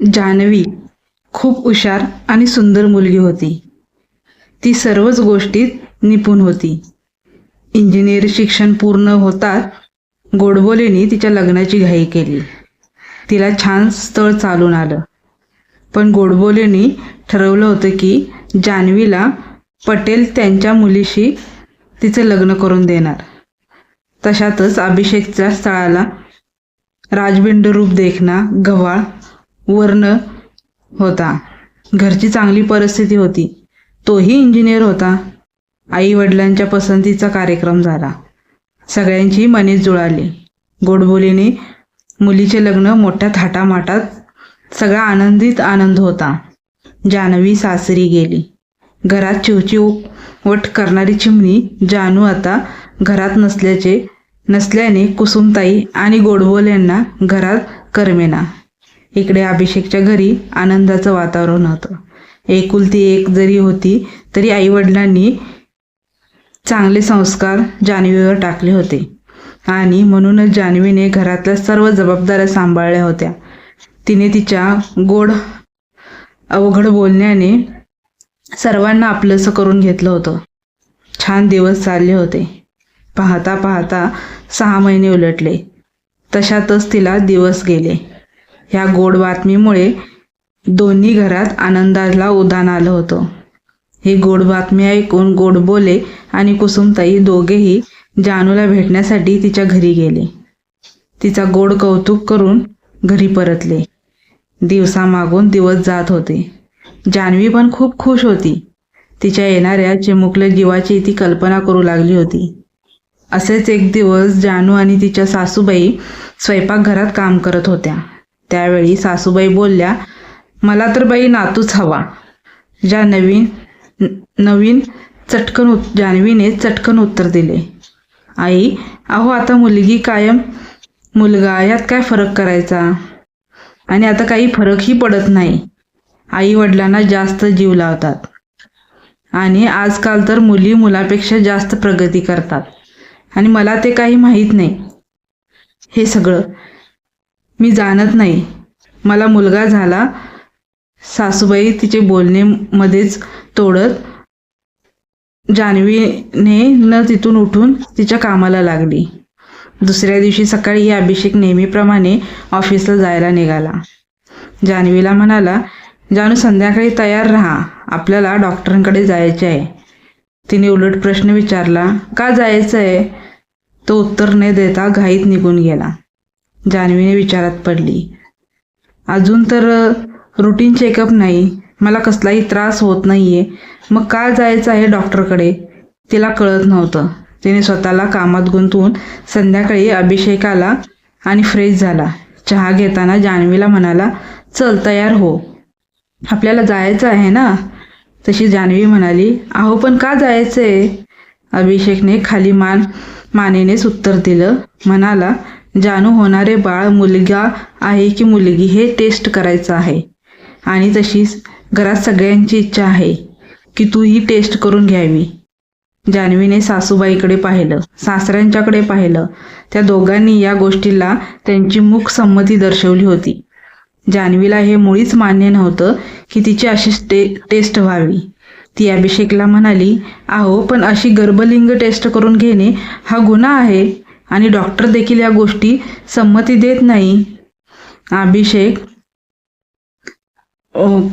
जान्हवी खूप हुशार आणि सुंदर मुलगी होती. ती सर्वच गोष्टीत निपुण होती. इंजिनिअर शिक्षण पूर्ण होताच गोडबोलेने तिच्या लग्नाची घाई केली. तिला छान स्थळ चालून आलं. पण गोडबोलेने ठरवलं होतं की जान्हवीला पटेल त्यांच्या मुलीशी तिचं लग्न करून देणार. तशातच अभिषेकच्या स्थळाला राजबिंड रूप देखना गव्हाळ वर्ण होता. घरची चांगली परिस्थिती होती. तोही इंजिनियर होता. आई वडिलांच्या पसंतीचा कार्यक्रम झाला. सगळ्यांची मने जुळाली. गोडबोलीने मुलीचे लग्न मोठ्या थाटामाटात सगळा आनंदित आनंद होता. जानवी सासरी गेली. घरात चिवचिव वट करणारी चिमणी जानू आता घरात नसल्याचे नसल्याने कुसुमताई आणि गोडबोल्यांना घरात करमेना. इकडे अभिषेकच्या घरी आनंदाचं वातावरण होतं. एकुलती एक जरी होती तरी आईवडिलांनी चांगले संस्कार जान्हवीवर टाकले होते. आणि म्हणूनच जान्हवीने घरातल्या सर्व जबाबदाऱ्या सांभाळल्या होत्या. तिने तिच्या गोड अवघड बोलण्याने सर्वांना आपलंसं करून घेतलं होतं. छान दिवस चालले होते. पाहता पाहता सहा महिने उलटले. तशातच तिला दिवस गेले. ह्या गोड बातमीमुळे दोन्ही घरात आनंदाला उदान आलं होतं. ही गोड बातमी ऐकून गोड बोले आणि कुसुमताई दोघेही जानूला भेटण्यासाठी तिच्या घरी गेले. तिचा गोड कौतुक करून घरी परतले. दिवसामागून दिवस जात होते. जान्हवी पण खूप खुश होती. तिच्या येणाऱ्या चिमुकल्या जीवाची ती कल्पना करू लागली होती. असेच एक दिवस जानू आणि तिच्या सासूबाई स्वयंपाकघरात काम करत होत्या. त्यावेळी सासूबाई बोलल्या मला तर बाई नातूच हवा. ज्या नवीन नवीन चटकन उत जान्हवीने चटकन उत्तर दिले. आई अहो आता मुलगी कायम मुलगा यात काय फरक करायचा? आणि आता काही फरकही पडत नाही. आई वडिलांना जास्त जीव लावतात. आणि आजकाल तर मुली मुलापेक्षा जास्त प्रगती करतात. आणि मला ते काही माहीत नाही. हे सगळं मी जाणत नाही. मला मुलगा झाला. सासूबाई तिचे बोलणे मध्येच तोडत जान्हवीने न तिथून उठून तिच्या कामाला लागली. दुसऱ्या दिवशी सकाळी अभिषेक नेहमीप्रमाणे ऑफिसला जायला निघाला. जान्हवीला म्हणाला जानू संध्याकाळी तयार राहा. आपल्याला डॉक्टरांकडे जायचे आहे. तिने उलट प्रश्न विचारला का जायचं आहे तो उत्तर न देता घाईत निघून गेला. जान्हवीने विचारात पडली. अजून तर रुटीन चेकअप नाही. मला कसलाही त्रास होत नाहीये. मग का जायचं आहे डॉक्टरकडे तिला कळत नव्हतं. तिने स्वतःला कामात गुंतवून संध्याकाळी अभिषेक आला आणि फ्रेश झाला. चहा घेताना जान्हवीला म्हणाला चल तयार हो. आपल्याला जायचं आहे ना? तशी जान्हवी म्हणाली अहो पण का जायचं आहे अभिषेकने खाली मान मानेनेच उत्तर दिलं. म्हणाला जानू होणारे बाळ मुलगा आहे की मुलगी हे टेस्ट करायचं आहे. आणि तशीच घरात सगळ्यांची इच्छा आहे की तू ही टेस्ट करून घ्यावी. जान्हवीने सासूबाईकडे पाहिलं सासऱ्यांच्याकडे पाहिलं. त्या दोघांनी या गोष्टीला त्यांची मूक संमती दर्शवली होती. जान्हवीला हे मुळीच मान्य नव्हतं की तिची अशी टे टेस्ट व्हावी. ती अभिषेकला म्हणाली अहो पण अशी गर्भलिंग टेस्ट करून घेणे हा गुन्हा आहे. आणि डॉक्टर देखील या गोष्टी संमती देत नाही. अभिषेक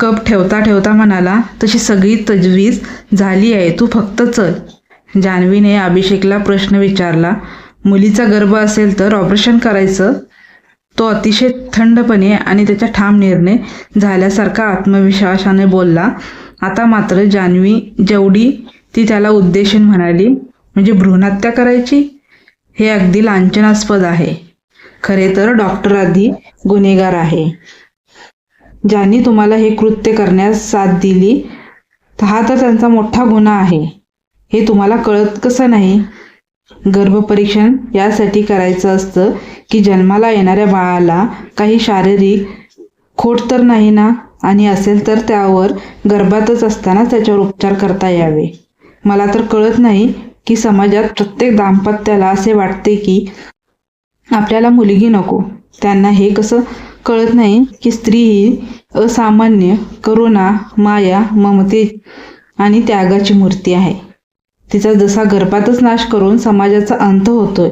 कप ठेवता ठेवता म्हणाला तशी सगळी तजवीज झाली आहे तू फक्त चल. जान्हवीने अभिषेकला प्रश्न विचारला मुलीचा गर्भ असेल तर ऑपरेशन करायचं? तो अतिशय थंडपणे आणि त्याचा ठाम निर्णय झाल्यासारखा आत्मविश्वासाने बोलला आता मात्र जान्हवी जेवढी ती त्याला उद्देशून म्हणाली म्हणजे भ्रूणहत्या करायची? हे अगदी लांछनास्पद आहे. खरे तर डॉक्टर आधी गुन्हेगार आहे. ज्यांनी तुम्हाला हे कृत्य करण्यास साथ दिली हा तर त्यांचा मोठा गुन्हा आहे. हे तुम्हाला कळत कसं नाही? गर्भपरीक्षण यासाठी करायचं असतं की जन्माला येणाऱ्या बाळाला काही शारीरिक खोट तर नाही ना? आणि असेल तर त्यावर गर्भातच असताना त्याच्यावर उपचार करता यावे. मला तर कळत नाही की समाजात प्रत्येक दाम्पत्याला असे वाटते की आपल्याला मुलगी नको. त्यांना हे कसं कळत नाही की स्त्री ही असामान्य करुणा माया ममते आणि त्यागाची मूर्ती आहे. तिचा जसा गर्भातच नाश करून समाजाचा अंत होतोय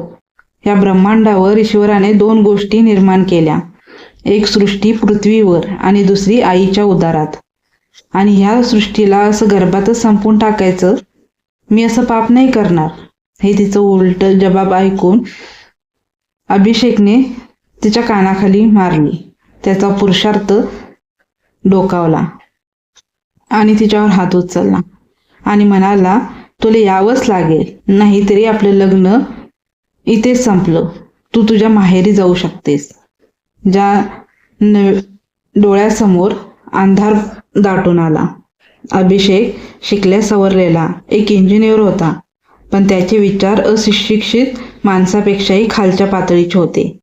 या ब्रह्मांडावर ईश्वराने दोन गोष्टी निर्माण केल्या. एक सृष्टी पृथ्वीवर आणि दुसरी आईच्या उदारात. आणि ह्या सृष्टीला असं गर्भातच संपून टाकायचं मी असं पाप नाही करणार. हे तिचं उलट जबाब ऐकून अभिषेकने तिच्या कानाखाली मारली. त्याचा पुरुषार्थ डोकावला आणि तिच्यावर हात उचलला आणि म्हणाला तुला यावंच लागेल. नाहीतरी आपलं लग्न इथेच संपलं. तू तुझ्या माहेरी जाऊ शकतेस. ज्या न डोळ्यासमोर अंधार दाटून आला. अभिषेक शिकल्या सवरलेला. एक इंजिनियर होता. पण त्याचे विचार अशिक्षित माणसापेक्षाही खालच्या पातळीचे होते.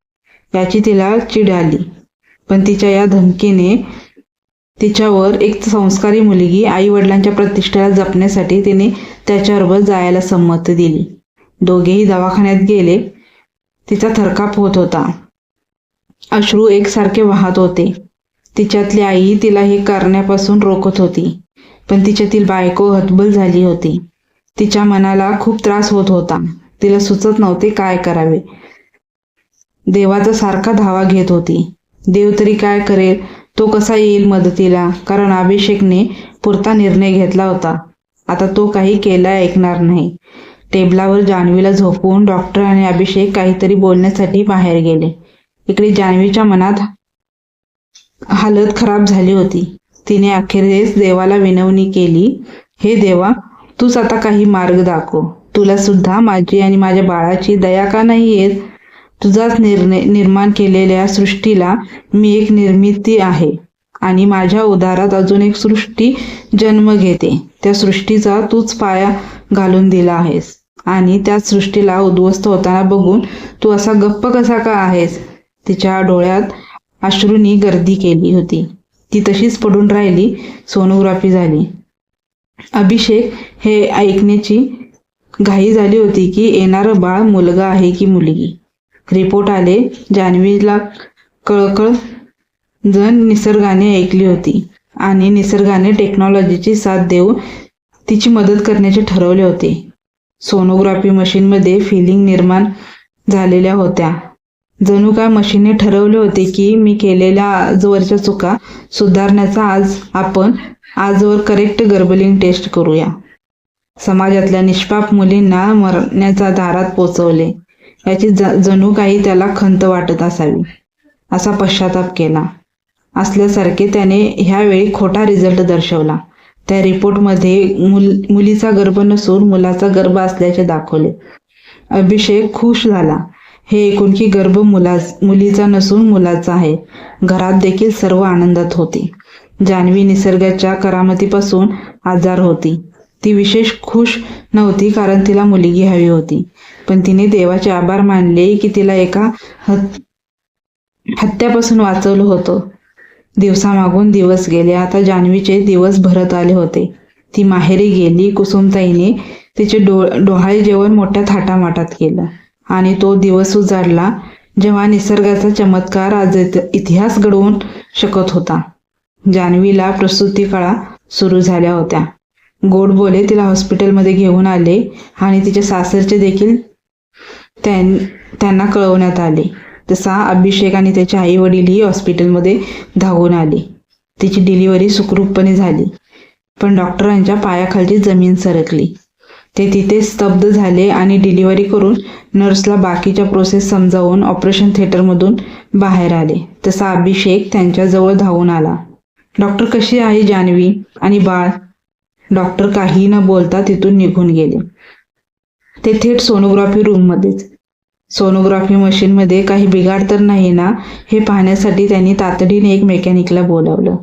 याची तिला चिड आली. पण तिच्या या धमकीने तिच्यावर एक संस्कारी मुलगी आई वडिलांच्या प्रतिष्ठेला जपण्यासाठी तिने त्याच्याबरोबर जायला संमती दिली. दोघेही दवाखान्यात गेले. तिचा थरकाप होत होता. अश्रू एकसारखे वाहत होते. तिच्यातली आई तिला हे करण्यापासून रोखत होती. पण तिच्यातील बायको हतबल झाली होती. तिच्या मनाला खूप त्रास होत होता. तिला सुचत नव्हते काय करावे. देवाचा सारखा धावा घेत होती. देव तरी काय करेल तो कसा येईल मदतीला? कारण अभिषेकने पुरता निर्णय घेतला होता. आता तो काही केला ऐकणार नाही. टेबलावर जान्हवीला झोपवून डॉक्टर आणि अभिषेक काहीतरी बोलण्यासाठी बाहेर गेले. इकडे जान्हवीच्या मनात हालत खराब झाली होती. तिने अखेरीस देवाला विनवणी केली हे देवा तूच आता काही मार्ग दाखव. तुला सुद्धा माझी आणि माझ्या बाळाची दया का नाही येत? तुझाच निर्णय निर्माण केलेल्या सृष्टीला मी एक निर्मिती आहे आणि माझ्या उदारात अजून एक सृष्टी जन्म घेते. त्या सृष्टीचा तूच पाया घालून दिला आहेस आणि त्या सृष्टीला उद्ध्वस्त होताना बघून तू असा गप्प कसा का आहेस? तिच्या डोळ्यात अश्रूंनी गर्दी केली होती. ती तशीच पडून राहिली सोनोग्राफी झाली. अभिषेक हे ऐकण्याची घाई झाली होती की येणारं बाळ मुलगा आहे की मुलगी? रिपोर्ट आले जान्हवीला कळकळ जण निसर्गाने ऐकली होती आणि निसर्गाने टेक्नॉलॉजीची साथ देऊन तिची मदत करण्याचे ठरवले होते. सोनोग्राफी मशीनमध्ये फिलिंग निर्माण झालेल्या होत्या. जणू काय मशीनने ठरवले होते की मी केलेल्या आजवरच्या चुका सुधारण्याचा आज आपण आजवर करेक्ट गर्भलिंग टेस्ट करूया. समाजातल्या निष्पाप मुलींना मरण्याच्या दारात पोचवले. याची ज जणू काही त्याला खंत वाटत असावी असा पश्चाताप केला. असल्यासारखे त्याने ह्यावेळी खोटा रिझल्ट दर्शवला. त्या रिपोर्टमध्ये मुल मुलीचा गर्भ नसून मुलाचा गर्भ असल्याचे दाखवले. अभिषेक खुश झाला. हे एकुणकी की गर्भ मुला मुलीचा नसून मुलाचा आहे. घरात देखील सर्व आनंदात होते. जान्हवी निसर्गाच्या करामतीपासून आजार होती. ती विशेष खुश नव्हती कारण तिला मुलगी हवी होती. पण तिने देवाचे आभार मानले की तिला एका हत्यापासून वाचवलं होतं. दिवसामागून दिवस गेले. आता जान्हवीचे दिवस भरत आले होते. ती माहेरी गेली. कुसुमताईने तिचे डो डोहाळे जेवण मोठ्या थाटामाटात केलं. आणि तो दिवस उजाडला जेव्हा निसर्गाचा चमत्कार आज इत- इतिहास घडवून शकत होता. जान्हवीला प्रसूती काळा सुरू झाल्या होत्या. गोड बोले तिला हॉस्पिटलमध्ये घेऊन आले आणि तिचे सासरचे देखील त्यां त्यांना कळवण्यात आले. तसा अभिषेक आणि त्याचे आई वडीलही हॉस्पिटलमध्ये धावून आले. तिची डिलिव्हरी सुखरूपपणे झाली. पण डॉक्टरांच्या पायाखालची जमीन सरकली. ते तिथे स्तब्ध झाले आणि डिलिव्हरी करून नर्सला बाकीच्या प्रोसेस समजावून ऑपरेशन थिएटरमधून बाहेर आले. तसा अभिषेक त्यांच्याजवळ धावून आला. डॉक्टर कशी आहे जान्हवी आणि बाळ? डॉक्टर काही न बोलता तिथून निघून गेले. ते थेट सोनोग्राफी रूममध्येच सोनोग्राफी मशीनमध्ये काही बिघाड तर नाही ना? हे पाहण्यासाठी त्यांनी तातडीने एक मेकॅनिकला बोलावलं.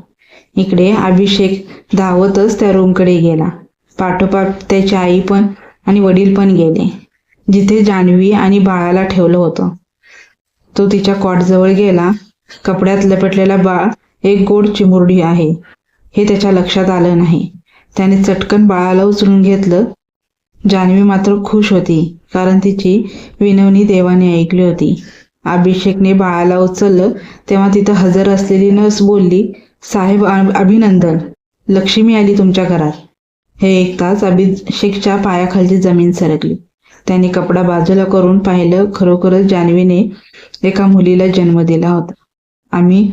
इकडे अभिषेक धावतच त्या रूमकडे गेला. पाठोपाठ त्याची आई पण आणि वडील पण गेले जिथे जान्हवी आणि बाळाला ठेवलं होतं. तो तिच्या कॉटजवळ गेला. कपड्यात लपेटलेला बाळ एक गोड चिमुरडी आहे. हे त्याच्या लक्षात आलं नाही. त्याने चटकन बाळाला उचलून घेतलं. जान्हवी मात्र खुश होती कारण तिची विनवणी देवाने ऐकली होती. अभिषेकने बाळाला उचललं तेव्हा तिथं हजर असलेली नर्स बोलली साहेब अभिनंदन. लक्ष्मी आली तुमच्या घरात. हे ऐकताच अभिषेकच्या पायाखालची जमीन सरकली. त्याने कपडा बाजूला करून पाहिलं खरोखरच जान्हवीने एका मुलीला जन्म दिला होता. आम्ही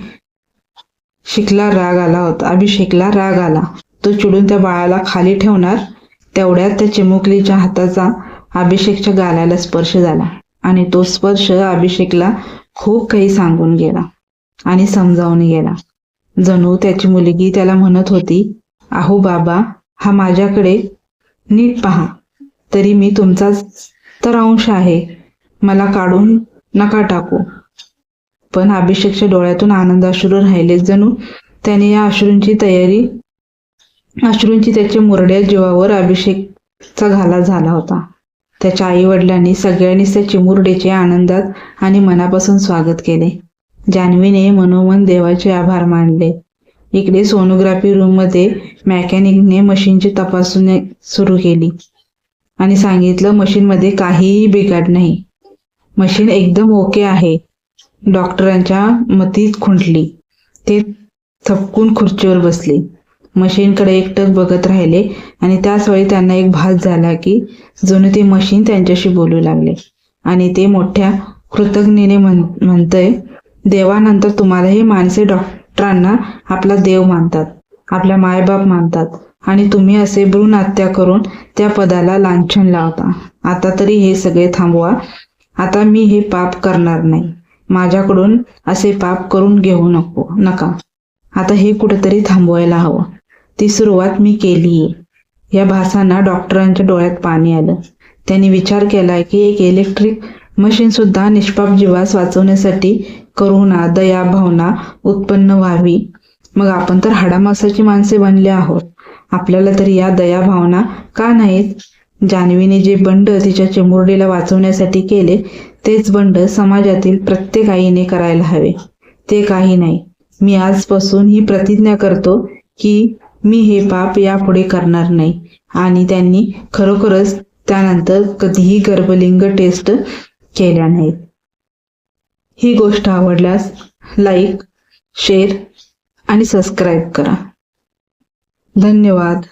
शिकला राग आला होता. अभिषेकला राग आला. तो चिडून त्या बाळाला खाली ठेवणार तेवढ्यात त्या चिमुकलीच्या हाताचा अभिषेकच्या गालाला स्पर्श झाला आणि तो स्पर्श अभिषेकला खूप काही सांगून गेला आणि समजावून गेला. जणू त्याची मुलगी त्याला म्हणत होती आहो बाबा हा माझ्याकडे नीट पहा. तरी मी तुमचाच तर अंश आहे. मला काढून नका टाकू. पण अभिषेकच्या डोळ्यातून आनंद अश्रू राहिले. जणू त्याने या अश्रूंची तयारी अश्रूंची त्याच्या मुरड्या जीवावर अभिषेकचा घाला झाला होता. त्याच्या आई वडिलांनी सगळ्यांनीच त्या चिमुरडेचे आनंदात आणि मनापासून स्वागत केले. जान्हवीने मनोमन देवाचे आभार मानले. इकडे सोनोग्राफी रूममध्ये मॅकॅनिकने मशीनची तपासणी सुरू केली. आणि सांगितलं मशीन मध्ये काहीही बिघाड नाही. मशीन एकदम ओके आहे. डॉक्टरांच्या मतीत खुंटली. ते थपकून खुर्चीवर बसले. मशीनकडे एकटक बघत राहिले आणि त्याच वेळी त्यांना एक भास झाला की जणू ते मशीन त्यांच्याशी बोलू लागले. आणि ते मोठ्या कृतज्ञेने म्हण म्हणतंय देवानंतर तुम्हालाही माणसे डॉक्टरांना आपला देव मानतात आपल्या मायबाप मानतात आणि तुम्ही असे भ्रूण हत्या करून त्या पदाला लांछन लावता. आता तरी हे सगळे थांबवा. आता मी हे पाप करणार नाही. माझ्याकडून असे पाप करून घेऊ नको नका. आता हे कुठेतरी थांबवायला हवं. ती सुरुवात मी केलीये. या भासांना डॉक्टरांच्या डोळ्यात पाणी आलं. त्यांनी विचार केला की एक इलेक्ट्रिक मशीन सुद्धा निष्पाप जीवास वाचवण्यासाठी करुणा दया भावना उत्पन्न व्हावी. मग आपण तर हाडामासाची माणसे बनले आहोत. आपल्याला तर या दया भावना का नाहीत? जान्हवीने जे बंड तिच्या चिमुरडीला वाचवण्यासाठी केले तेच बंड समाजातील प्रत्येक आईने करायला हवे. ते काही नाही. मी आजपासून ही प्रतिज्ञा करतो की मी हे पाप यापुढे करणार नाही. आणि त्यांनी खरोखरच त्यानंतर कधीही गर्भलिंग टेस्ट केल्या नाहीत ही गोष्ट आवडल्यास लाईक शेअर आणि सबस्क्राईब करा. धन्यवाद.